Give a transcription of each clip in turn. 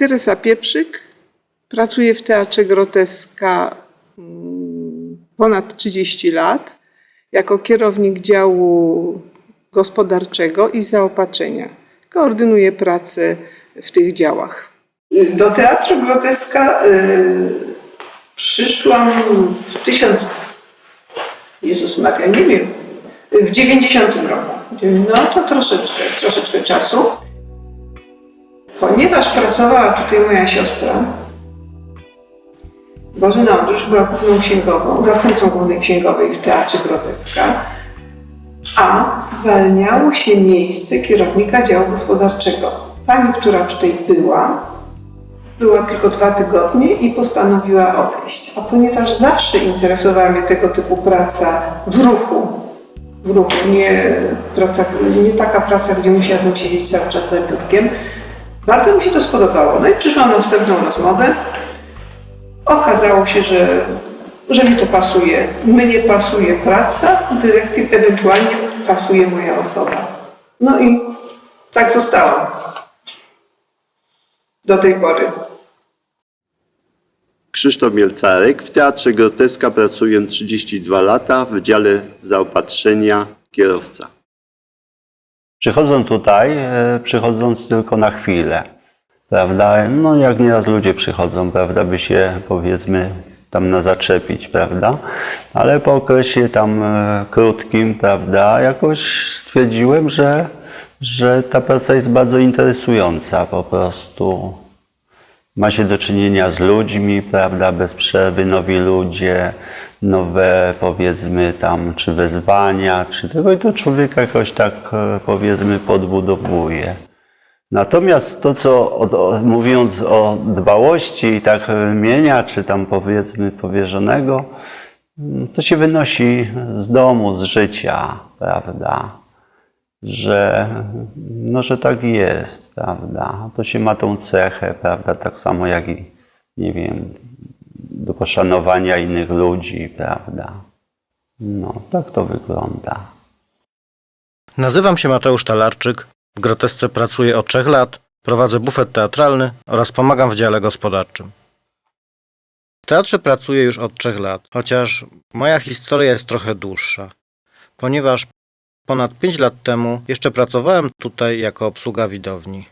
Teresa Pieprzyk pracuje w Teatrze Groteska mm, ponad 30 lat jako kierownik działu gospodarczego i zaopatrzenia. Koordynuje pracę w tych działach. Do Teatru Groteska y, przyszłam w 1000... Jezus Maria, nie wiem, w 90 roku. No to troszeczkę, troszeczkę czasu. Ponieważ pracowała tutaj moja siostra, Bożena Odrusz była główną księgową, zastępcą głównej księgowej w Teatrze Groteska, a zwalniało się miejsce kierownika działu gospodarczego. Pani, która tutaj była, była tylko dwa tygodnie i postanowiła odejść. A ponieważ zawsze interesowała mnie tego typu praca w ruchu, w ruchu, nie, praca, nie taka praca, gdzie musiałabym siedzieć cały czas za biurkiem, bardzo mi się to spodobało. No i przyszłam na wstępną rozmowę. Okazało się, że, że mi to pasuje. Mnie pasuje praca, dyrekcji ewentualnie pasuje moja osoba. No i tak zostałam. Do tej pory. Krzysztof Mielcarek. W Teatrze Groteska pracuję 32 lata w dziale zaopatrzenia kierowca. Przychodzą tutaj, e, przychodząc tylko na chwilę, prawda? No jak nieraz ludzie przychodzą, prawda, by się powiedzmy tam na zaczepić, prawda? Ale po okresie tam e, krótkim, prawda, jakoś stwierdziłem, że, że ta praca jest bardzo interesująca po prostu. Ma się do czynienia z ludźmi, prawda, bez przerwy, nowi ludzie, nowe powiedzmy tam, czy wyzwania, czy tego i to człowieka jakoś tak e, powiedzmy podbudowuje. Natomiast to, co o, mówiąc o dbałości tak mienia, czy tam powiedzmy powierzonego, to się wynosi z domu, z życia, prawda? Że, no, że tak jest, prawda? To się ma tą cechę, prawda? Tak samo jak i, nie wiem, do poszanowania innych ludzi, prawda? No, tak to wygląda. Nazywam się Mateusz Talarczyk. W Grotesce pracuję od trzech lat, prowadzę bufet teatralny oraz pomagam w dziale gospodarczym. W teatrze pracuję już od trzech lat, chociaż moja historia jest trochę dłuższa, ponieważ ponad pięć lat temu jeszcze pracowałem tutaj jako obsługa widowni.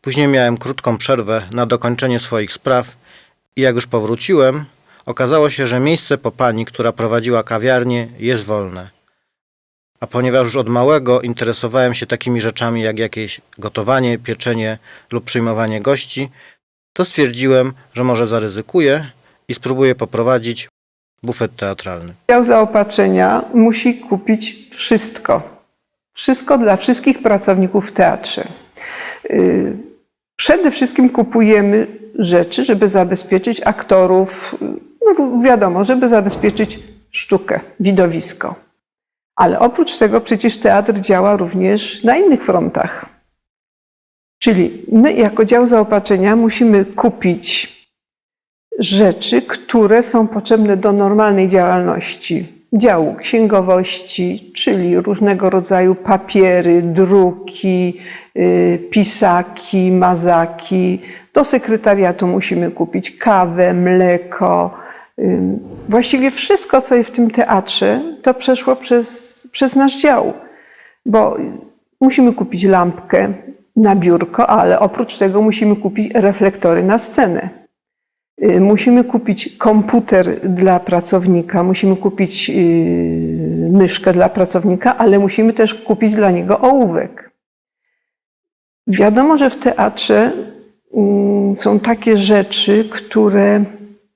Później miałem krótką przerwę na dokończenie swoich spraw i jak już powróciłem, okazało się, że miejsce po pani, która prowadziła kawiarnię, jest wolne. A ponieważ już od małego interesowałem się takimi rzeczami jak jakieś gotowanie, pieczenie lub przyjmowanie gości, to stwierdziłem, że może zaryzykuję i spróbuję poprowadzić bufet teatralny. Dział zaopatrzenia musi kupić wszystko. Wszystko dla wszystkich pracowników w teatrze. Yy, Przede wszystkim kupujemy rzeczy, żeby zabezpieczyć aktorów, yy, no wiadomo, żeby zabezpieczyć sztukę, widowisko. Ale oprócz tego przecież teatr działa również na innych frontach. Czyli my jako dział zaopatrzenia musimy kupić rzeczy, które są potrzebne do normalnej działalności działu księgowości, czyli różnego rodzaju papiery, druki, y, pisaki, mazaki. Do sekretariatu musimy kupić kawę, mleko. y, Właściwie wszystko, co jest w tym teatrze, to przeszło przez, przez nasz dział, bo musimy kupić lampkę na biurko, ale oprócz tego musimy kupić reflektory na scenę. Y, Musimy kupić komputer dla pracownika, musimy kupić yy, myszkę dla pracownika, ale musimy też kupić dla niego ołówek. Wiadomo, że w teatrze mm, są takie rzeczy, które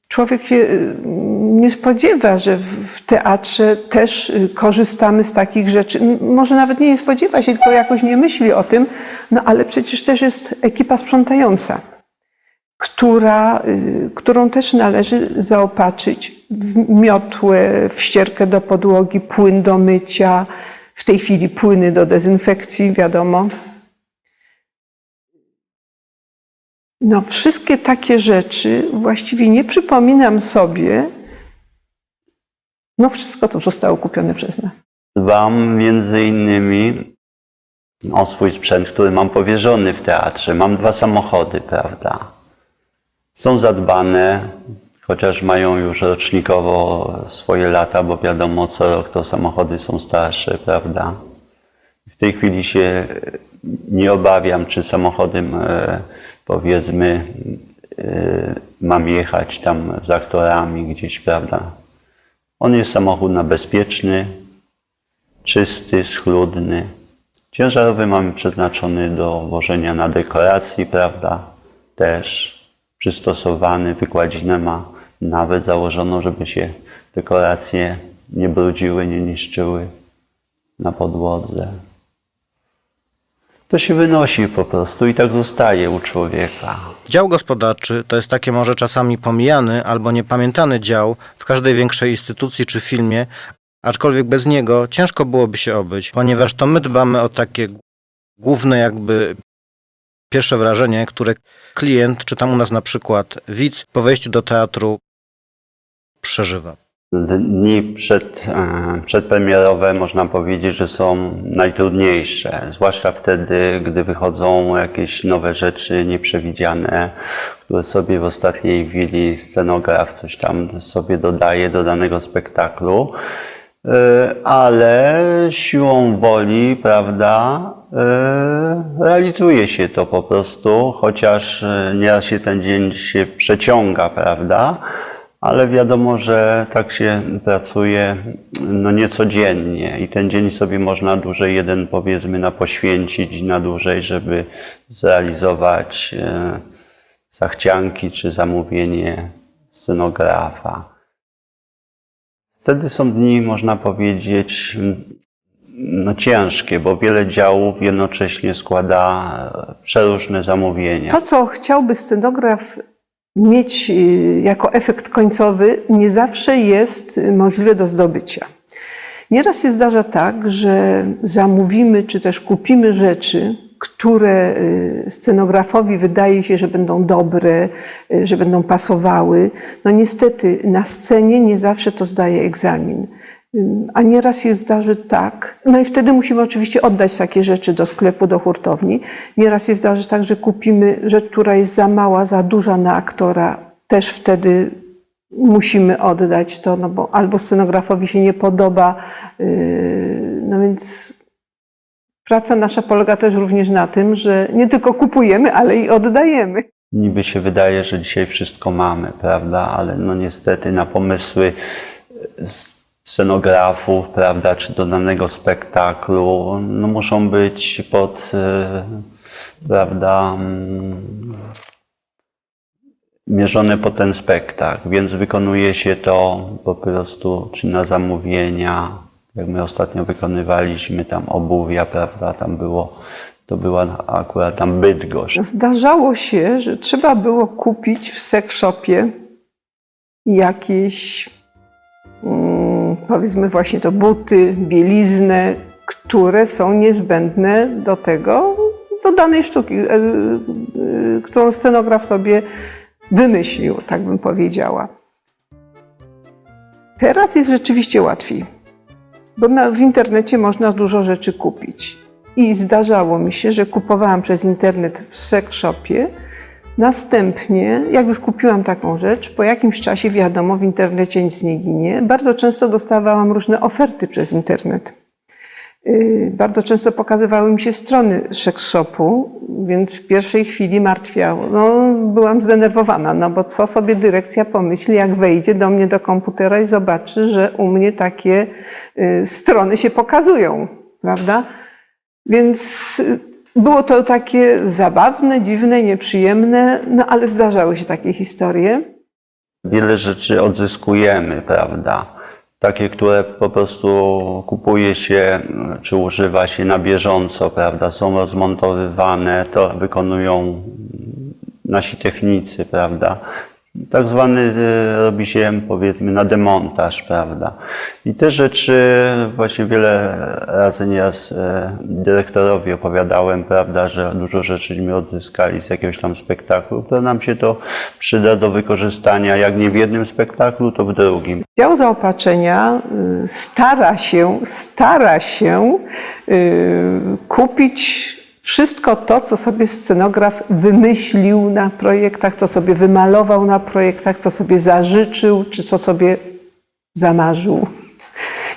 człowiek się y, nie spodziewa, że w teatrze też y, korzystamy z takich rzeczy. Może nawet nie spodziewa się, tylko jakoś nie myśli o tym, no ale przecież też jest ekipa sprzątająca która, y, którą też należy zaopatrzyć w miotłę, w ścierkę do podłogi, płyn do mycia, w tej chwili płyny do dezynfekcji, wiadomo. No, wszystkie takie rzeczy właściwie nie przypominam sobie. No, wszystko to zostało kupione przez nas. Dbam między innymi o swój sprzęt, który mam powierzony w teatrze. Mam dwa samochody, prawda? Są zadbane, chociaż mają już rocznikowo swoje lata, bo wiadomo, co rok to samochody są starsze, prawda? W tej chwili się nie obawiam, czy samochodem, e, powiedzmy, e, mam jechać tam z aktorami gdzieś, prawda? On jest samochód na bezpieczny, czysty, schludny. Ciężarowy mamy przeznaczony do wożenia na dekoracji, prawda? Też przystosowany, wykładzinę ma nawet założoną, żeby się dekoracje nie brudziły, nie niszczyły na podłodze. To się wynosi po prostu i tak zostaje u człowieka. Dział gospodarczy to jest takie może czasami pomijany albo niepamiętany dział w każdej większej instytucji czy filmie, aczkolwiek bez niego ciężko byłoby się obyć, ponieważ to my dbamy o takie główne jakby pierwsze wrażenie, które klient, czy tam u nas na przykład widz po wejściu do teatru przeżywa. Dni przed, e, przedpremierowe można powiedzieć, że są najtrudniejsze, zwłaszcza wtedy, gdy wychodzą jakieś nowe rzeczy nieprzewidziane, które sobie w ostatniej chwili scenograf coś tam sobie dodaje do danego spektaklu. E, Ale siłą woli, prawda, realizuje się to po prostu, chociaż e, nieraz się ten dzień się przeciąga, prawda, ale wiadomo, że tak się pracuje no niecodziennie i ten dzień sobie można dłużej jeden powiedzmy na poświęcić na dłużej, żeby zrealizować e, zachcianki czy zamówienie scenografa. Wtedy są dni, można powiedzieć, no ciężkie, bo wiele działów jednocześnie składa e, przeróżne zamówienia. To, co chciałby scenograf mieć y, jako efekt końcowy, nie zawsze jest możliwe do zdobycia. Nieraz się zdarza tak, że zamówimy czy też kupimy rzeczy, które y, scenografowi wydaje się, że będą dobre, że będą pasowały. No niestety na scenie nie zawsze to zdaje egzamin. A nieraz się zdarzy tak, no i wtedy musimy oczywiście oddać takie rzeczy do sklepu, do hurtowni. Nieraz się zdarzy tak, że kupimy rzecz, która jest za mała, za duża na aktora. Też wtedy musimy oddać to, no bo albo scenografowi się nie podoba. yy, No więc praca nasza polega też również na tym, że nie tylko kupujemy, ale i oddajemy. Niby się wydaje, że dzisiaj wszystko mamy, prawda? Ale no niestety na pomysły scenografów, prawda, czy do danego spektaklu, no muszą być pod, e, prawda, mm, mierzone po ten spektakl, więc wykonuje się to po prostu czy na zamówienia, jak my ostatnio wykonywaliśmy tam obuwia, prawda, tam było, to była akurat tam Bydgoszcz. Zdarzało się, że trzeba było kupić w sex shopie jakieś, powiedzmy właśnie to buty, bieliznę, które są niezbędne do tego, do danej sztuki, e, e, którą scenograf sobie wymyślił, tak bym powiedziała. Teraz jest rzeczywiście łatwiej, bo na, w internecie można dużo rzeczy kupić. I zdarzało mi się, że kupowałam przez internet w sex shopie. Następnie, jak już kupiłam taką rzecz, po jakimś czasie wiadomo, w internecie nic nie ginie. Bardzo często dostawałam różne oferty przez internet. Yy, Bardzo często pokazywały mi się strony shopu, więc w pierwszej chwili martwiało. No, byłam zdenerwowana, no bo co sobie dyrekcja pomyśli, jak wejdzie do mnie do komputera i zobaczy, że u mnie takie y, strony się pokazują, prawda? Więc y, było to takie zabawne, dziwne, nieprzyjemne, no ale zdarzały się takie historie. wiele rzeczy odzyskujemy, prawda? Takie, które po prostu kupuje się czy używa się na bieżąco, prawda? Są rozmontowywane, to wykonują nasi technicy, prawda? Tak zwany e, robi się powiedzmy na demontaż, prawda. I te rzeczy właśnie wiele razy nieraz e, dyrektorowi opowiadałem, prawda, że dużo rzeczy mi odzyskali z jakiegoś tam spektaklu, to nam się to przyda do wykorzystania, jak nie w jednym spektaklu, to w drugim. Dział zaopatrzenia y, stara się, stara się y, kupić wszystko to, co sobie scenograf wymyślił na projektach, co sobie wymalował na projektach, co sobie zażyczył, czy co sobie zamarzył.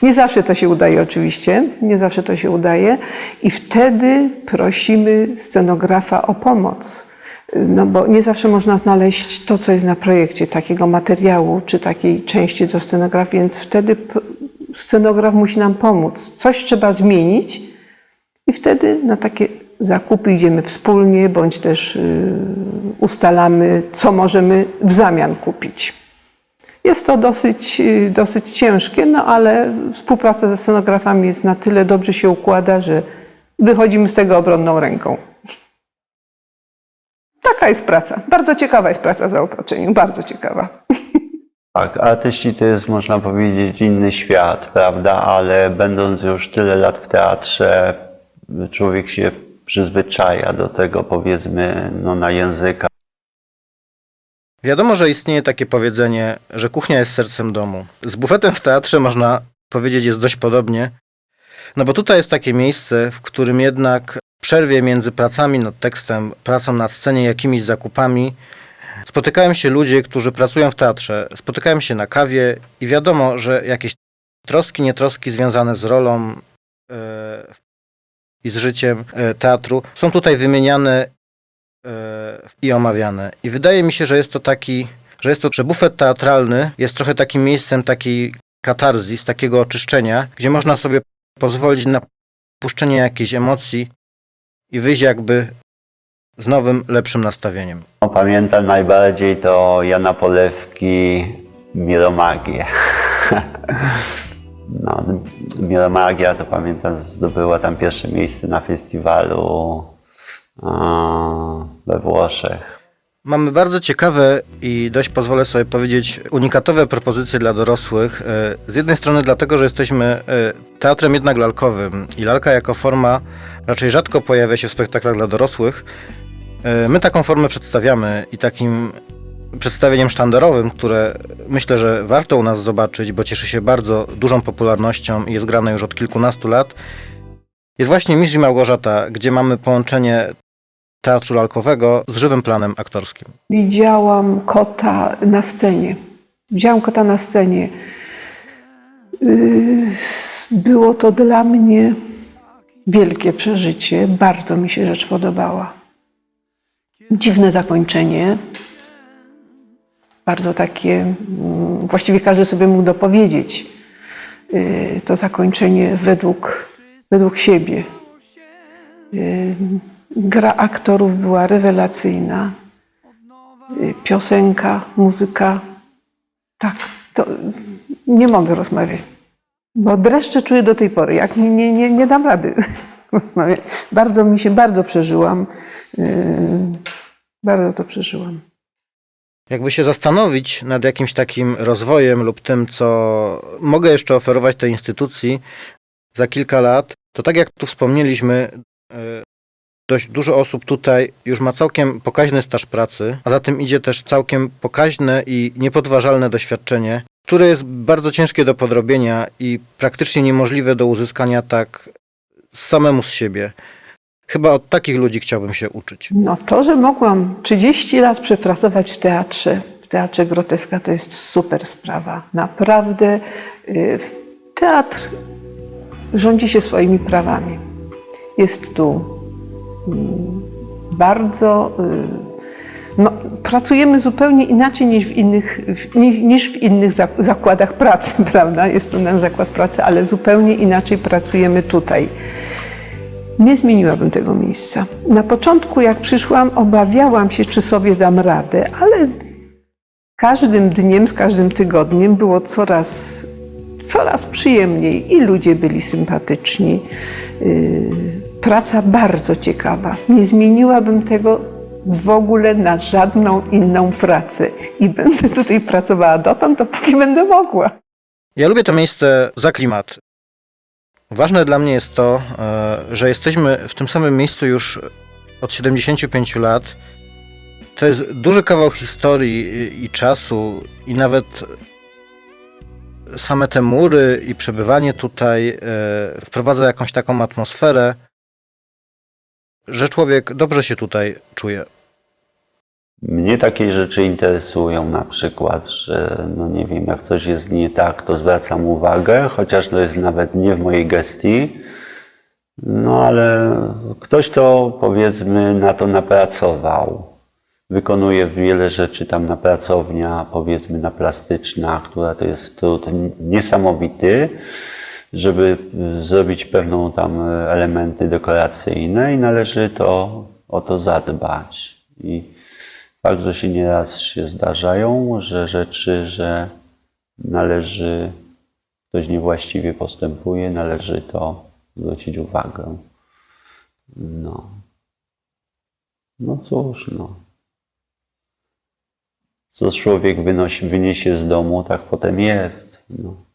Nie zawsze to się udaje oczywiście, nie zawsze to się udaje i wtedy prosimy scenografa o pomoc. No bo nie zawsze można znaleźć to, co jest na projekcie, takiego materiału czy takiej części do scenografii, więc wtedy scenograf musi nam pomóc. Coś trzeba zmienić i wtedy na takie zakupy idziemy wspólnie, bądź też y, ustalamy, co możemy w zamian kupić. Jest to dosyć, y, dosyć ciężkie, no ale współpraca ze scenografami jest na tyle dobrze się układa, że wychodzimy z tego obronną ręką. Taka jest praca. Bardzo ciekawa jest praca w zaopatrzeniu, bardzo ciekawa. Tak, artyści to jest, można powiedzieć, inny świat, prawda, ale będąc już tyle lat w teatrze, człowiek się przyzwyczaja do tego, powiedzmy, no, na języka. Wiadomo, że istnieje takie powiedzenie, że kuchnia jest sercem domu. Z bufetem w teatrze można powiedzieć jest dość podobnie, no bo tutaj jest takie miejsce, w którym jednak w przerwie między pracami nad tekstem, pracą nad scenie, jakimiś zakupami, spotykają się ludzie, którzy pracują w teatrze, spotykają się na kawie i wiadomo, że jakieś troski, nietroski związane z rolą e, i z życiem e, teatru są tutaj wymieniane e, i omawiane. I wydaje mi się, że jest to taki, że jest to, że bufet teatralny jest trochę takim miejscem takiej katarzis, takiego oczyszczenia, gdzie można sobie pozwolić na puszczenie jakiejś emocji i wyjść jakby z nowym, lepszym nastawieniem. No, pamiętam najbardziej to Jana Polewki Miromagię. No, Miromagia to pamiętam zdobyła tam pierwsze miejsce na festiwalu we Włoszech. Mamy bardzo ciekawe i dość pozwolę sobie powiedzieć unikatowe propozycje dla dorosłych. E, Z jednej strony dlatego, że jesteśmy e, teatrem jednak lalkowym i lalka jako forma raczej rzadko pojawia się w spektaklach dla dorosłych. E, My taką formę przedstawiamy i takim przedstawieniem sztandarowym, które myślę, że warto u nas zobaczyć, bo cieszy się bardzo dużą popularnością i jest grane już od kilkunastu lat, jest właśnie Mistrz i Małgorzata, gdzie mamy połączenie teatru lalkowego z żywym planem aktorskim. Widziałam kota na scenie. Widziałam kota na scenie. Yy, Było to dla mnie wielkie przeżycie. Bardzo mi się rzecz podobała. Dziwne zakończenie. Bardzo takie, mm, właściwie każdy sobie mógł dopowiedzieć yy, to zakończenie według, według siebie. Yy, Gra aktorów była rewelacyjna. Y, Piosenka, muzyka. Tak, to nie mogę rozmawiać. Bo dreszcze czuję do tej pory. Jak nie, nie, nie, nie dam rady. Bardzo mi się, bardzo przeżyłam. Bardzo to przeżyłam. Jakby się zastanowić nad jakimś takim rozwojem lub tym, co mogę jeszcze oferować tej instytucji za kilka lat, to tak jak tu wspomnieliśmy, e, dość dużo osób tutaj już ma całkiem pokaźny staż pracy, a za tym idzie też całkiem pokaźne i niepodważalne doświadczenie, które jest bardzo ciężkie do podrobienia i praktycznie niemożliwe do uzyskania tak samemu z siebie. Chyba od takich ludzi chciałbym się uczyć. No to, że mogłam 30 lat przepracować w teatrze, w teatrze groteska, to jest super sprawa. Naprawdę y, teatr rządzi się swoimi prawami. Jest tu mm, bardzo. y, No, pracujemy zupełnie inaczej niż w innych, niż w innych zak- zakładach pracy, prawda? Jest to nasz zakład pracy, ale zupełnie inaczej pracujemy tutaj. Nie zmieniłabym tego miejsca. Na początku, jak przyszłam, obawiałam się, czy sobie dam radę, ale każdym dniem, z każdym tygodniem było coraz, coraz przyjemniej i ludzie byli sympatyczni. Yy, Praca bardzo ciekawa. Nie zmieniłabym tego w ogóle na żadną inną pracę. I będę tutaj pracowała dotąd, dopóki będę mogła. Ja lubię to miejsce za klimat. Ważne dla mnie jest to, e, że jesteśmy w tym samym miejscu już od 75 lat. To jest duży kawał historii i- czasu, i nawet same te mury i przebywanie tutaj e, wprowadza jakąś taką atmosferę, że człowiek dobrze się tutaj czuje. Mnie takie rzeczy interesują, na przykład, że no nie wiem, jak coś jest nie tak, to zwracam uwagę, chociaż to jest nawet nie w mojej gestii. No ale ktoś to powiedzmy na to napracował. Wykonuje wiele rzeczy tam na pracownia, powiedzmy na plastyczna, która to jest trud niesamowity, żeby y, zrobić pewną tam y, elementy dekoracyjne i należy to o to zadbać. I Fakt, że się nieraz się zdarzają, że rzeczy, że należy, ktoś niewłaściwie postępuje, należy to zwrócić uwagę. No. No cóż, no. Co człowiek wynosi, wyniesie z domu, tak potem jest. No.